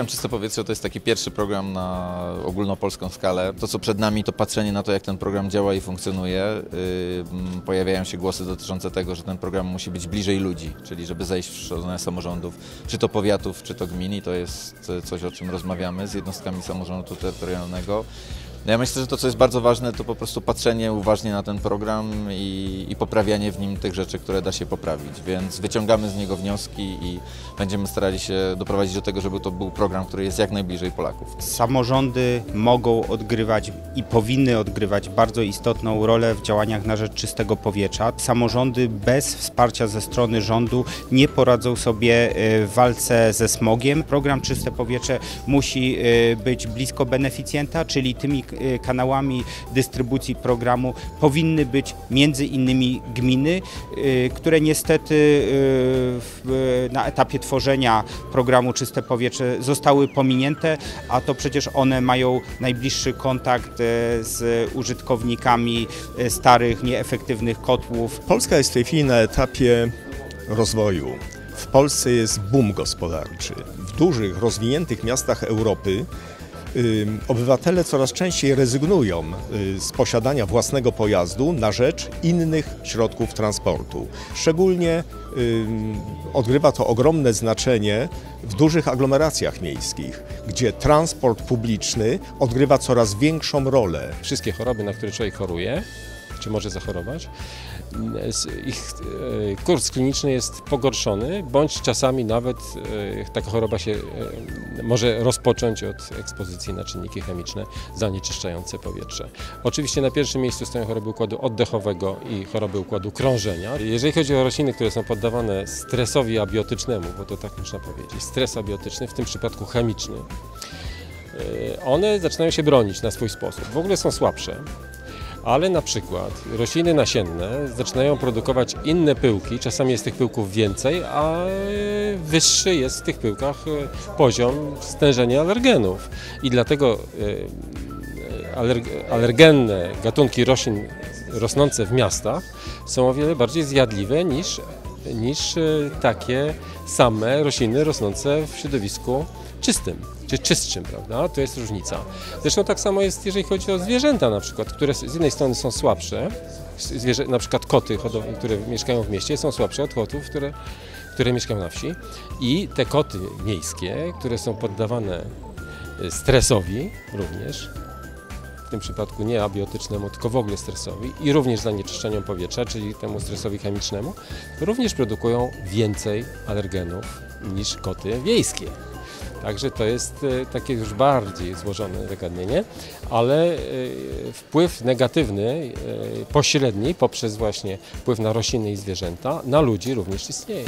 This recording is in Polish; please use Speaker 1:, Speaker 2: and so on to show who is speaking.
Speaker 1: Program Czyste Powietrze to jest taki pierwszy program na ogólnopolską skalę. To, co przed nami, to patrzenie na to, jak ten program działa i funkcjonuje. Pojawiają się głosy dotyczące tego, że ten program musi być bliżej ludzi, czyli żeby zejść w stronę samorządów, czy to powiatów, czy to gmin i to jest coś, o czym rozmawiamy z jednostkami samorządu terytorialnego. Ja myślę, że to, co jest bardzo ważne, to po prostu patrzenie uważnie na ten program i, i poprawianie w nim tych rzeczy, które da się poprawić. Więc wyciągamy z niego wnioski i będziemy starali się doprowadzić do tego, żeby to był program, który jest jak najbliżej Polaków.
Speaker 2: Samorządy mogą odgrywać i powinny odgrywać bardzo istotną rolę w działaniach na rzecz czystego powietrza. Samorządy bez wsparcia ze strony rządu nie poradzą sobie e, w walce ze smogiem. Program Czyste Powietrze musi e, być blisko beneficjenta, czyli tymi kanałami dystrybucji programu powinny być między innymi gminy, e, które niestety e, na etapie tworzenia programu Czyste Powietrze zostały pominięte, a to przecież one mają najbliższy kontakt e, z użytkownikami e, starych, nieefektywnych kotłów.
Speaker 3: Polska jest w tej chwili na etapie rozwoju. W Polsce jest boom gospodarczy. W dużych, rozwiniętych miastach Europy obywatele coraz częściej rezygnują y, z posiadania własnego pojazdu na rzecz innych środków transportu. Szczególnie odgrywa to ogromne znaczenie w dużych aglomeracjach miejskich, gdzie transport publiczny odgrywa coraz większą rolę.
Speaker 4: wszystkie choroby, na które człowiek choruje, czy może zachorować, ich e, kurs kliniczny jest pogorszony, bądź czasami nawet e, taka choroba się e, może rozpocząć od ekspozycji na czynniki chemiczne zanieczyszczające powietrze. Oczywiście na pierwszym miejscu stoją choroby układu oddechowego i choroby układu krążenia. Jeżeli chodzi o rośliny, które są poddawane stresowi abiotycznemu, bo to tak można powiedzieć, stres abiotyczny, w tym przypadku chemiczny, one zaczynają się bronić na swój sposób. W ogóle są słabsze, ale na przykład rośliny nasienne zaczynają produkować inne pyłki, czasami jest tych pyłków więcej, a e, wyższy jest w tych pyłkach e, poziom stężenia alergenów. I dlatego e, alerg- alergenne gatunki roślin rosnące w miastach są o wiele bardziej zjadliwe niż, niż e, takie same rośliny rosnące w środowisku czystym, czy czystszym, prawda? To jest różnica. Zresztą tak samo jest, jeżeli chodzi o zwierzęta na przykład, które z jednej strony są słabsze, zwierzę, na przykład koty, które mieszkają w mieście, są słabsze od kotów, które, które mieszkają na wsi. I te koty miejskie, które są poddawane y, stresowi również, tym przypadku nie abiotycznemu, tylko w ogóle stresowi i również zanieczyszczeniom powietrza, czyli temu stresowi chemicznemu, również produkują więcej alergenów niż koty wiejskie. Także to jest e, takie już bardziej złożone zagadnienie, ale e, wpływ negatywny, e, pośredni, poprzez właśnie wpływ na rośliny i zwierzęta, na ludzi również istnieje.